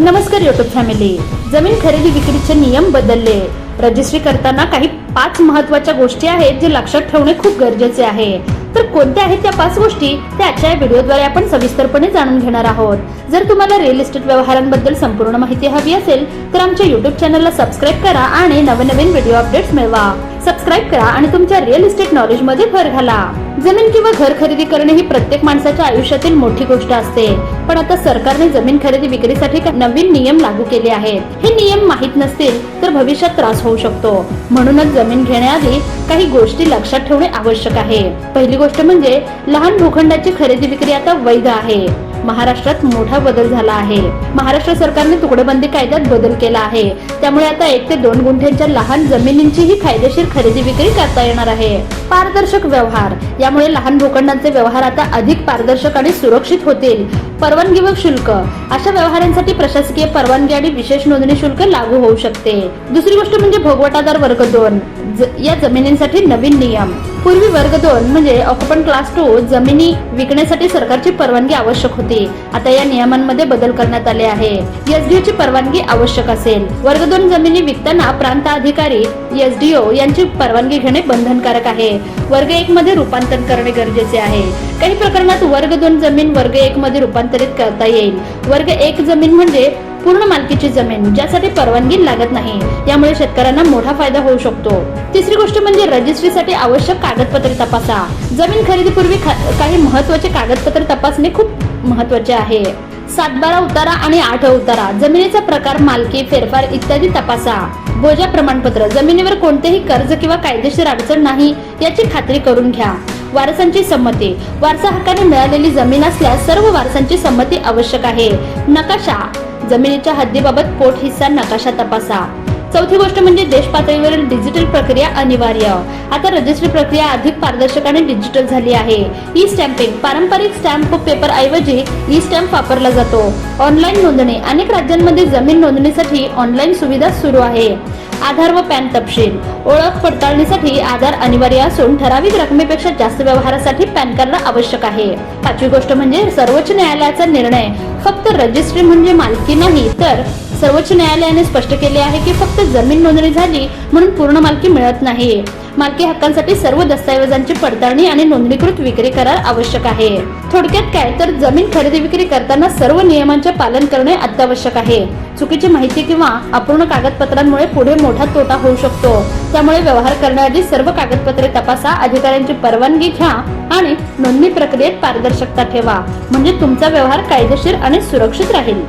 नमस्कार YouTube family जमीन खरेदी विक्रीचे नियम बदलले. रजिस्ट्री करताना काही पाच महत्त्वाच्या गोष्टी आहेत जे लक्षात ठेवणे खूप गरजेचे आहे. तर कोणत्या आहेत त्या पाच गोष्टी? त्या आजच्या व्हिडिओद्वारे आपण सविस्तरपणे जाणून घेणार आहोत. जर तुम्हाला रिअल इस्टेट व्यवहारांबद्दल संपूर्ण माहिती हवी असेल तर आमच्या युट्यूब चॅनलला सबस्क्राईब करा आणि नवनवीन व्हिडिओ अपडेट्स मिळवा. सबस्क्राईब करा आणि तुमच्या रिअल इस्टेट नॉलेजमध्ये भर घाला. जमीन किंवा घर खरेदी करणे ही प्रत्येक माणसाच्या आयुष्यातील मोठी गोष्ट असते. पण आता सरकारने जमीन खरेदी विक्रीसाठी नवीन नियम लागू केले आहेत. हे नियम माहीत नसतील तर भविष्यात त्रास होऊ शकतो. म्हणूनच जमीन घेण्याआधी काही गोष्टी लक्षात ठेवणे आवश्यक आहे. पहिली गोष्ट म्हणजे लहान भूखंडाची खरेदी विक्री आता वैध आहे. महाराष्ट्रात मोठा बदल झाला आहे. महाराष्ट्र सरकारने तुकडेबंदी कायद्यात बदल केला आहे. त्यामुळे आता एक ते दोन गुंठ्यांच्या लहान जमिनींचीही कायदेशीर खरेदी विक्री करता येणार आहे. पारदर्शक व्यवहार. यामुळे लहान भूखंडांचे व्यवहार आता अधिक पारदर्शक आणि सुरक्षित होतील. परवानगी व शुल्क. अशा व्यवहारांसाठी प्रशासकीय परवानगी आणि विशेष नोंदणी शुल्क लागू होऊ शकते. दुसरी गोष्ट म्हणजे भोगवटादार वर्ग दोन. या जमिनींसाठी नवीन नियम. पूर्वी वर्ग दोन म्हणजे ऑक्युपंट क्लास टू जमिनी विकण्यासाठी सरकारची परवानगी आवश्यक होती. आता या नियमांमध्ये बदल करण्यात आले आहे. एसडीओची परवानगी आवश्यक असेल. वर्ग दोन जमिनी विकताना प्रांत अधिकारी एसडीओ यांची परवानगी घेणे बंधनकारक आहे. वर्ग एक मध्ये रूपांतर करणे गरजेचे आहे. काही प्रकरणात वर्ग दोन जमीन वर्ग एक मध्ये रूपांतरित करता येईल. वर्ग एक जमीन म्हणजे पूर्ण मालकीची जमीन ज्यासाठी परवानगी लागत नाही. यामुळे शेतकऱ्यांना मोठा फायदा होऊ शकतो. तिसरी गोष्ट म्हणजे रजिस्ट्रीसाठी आवश्यक कागदपत्रे तपासा. जमीन खरेदीपूर्वी काही महत्त्वाचे कागदपत्र तपासणे खूप महत्त्वाचे आहे. सातबारा उतारा आणि आठ उतारा जमिनीचा प्रकार मालकी फेरफार इत्यादी तपासा. बोजा प्रमाणपत्र जमिनीवर कोणतेही कर्ज किंवा कायदेशीर अडचण नाही याची खात्री करून घ्या. वारसांची संमती वारसा हक्काने मिळालेली जमीन असल्यास सर्व वारसांची संमती आवश्यक आहे. नकाशा जमिनीच्या हद्दीबाबत पोट हिस्सा नकाशा तपासा. चौथी गोष्ट म्हणजे देश पातळीवरील डिजिटल प्रक्रिया अनिवार्य. आता रजिस्ट्री प्रक्रिया अधिक पारदर्शक आणि डिजिटल झाली आहे. ई स्टॅम्पिंग पारंपरिक स्टॅम्प पेपर ऐवजी ई स्टॅम्प वापरला जातो. ऑनलाईन नोंदणी अनेक राज्यांमध्ये जमीन नोंदणीसाठी ऑनलाईन सुविधा सुरू आहे. आधार व पॅन तपशील ओळख पडताळणीसाठी आधार अनिवार्य असून ठराविक रकमेपेक्षा जास्त व्यवहारासाठी पॅन कार्ड आवश्यक आहे. पाचवी गोष्ट म्हणजे सर्वोच्च न्यायालयाचा निर्णय. फक्त रजिस्ट्री म्हणजे मालकी नाही तर सर्वोच्च न्यायालयाने स्पष्ट केले आहे की फक्त जमीन नोंदणी झाली म्हणून पूर्ण मालकी मिळत नाही. मालकी हक्कांसाठी सर्व दस्तऐवजांची पडताळणी आणि नोंदणीकृत विक्री करार आवश्यक आहे. थोडक्यात काय तर जमीन खरेदी विक्री करताना सर्व नियमांचे पालन करणे अत्यावश्यक आहे. चुकीची माहिती किंवा अपूर्ण कागदपत्रांमुळे पुढे मोठा तोटा होऊ शकतो. त्यामुळे व्यवहार करण्याआधी सर्व कागदपत्रे तपासा अधिकाऱ्यांची परवानगी घ्या आणि नोंदणी प्रक्रियेत पारदर्शकता ठेवा. म्हणजे तुमचा व्यवहार कायदेशीर आणि सुरक्षित राहील.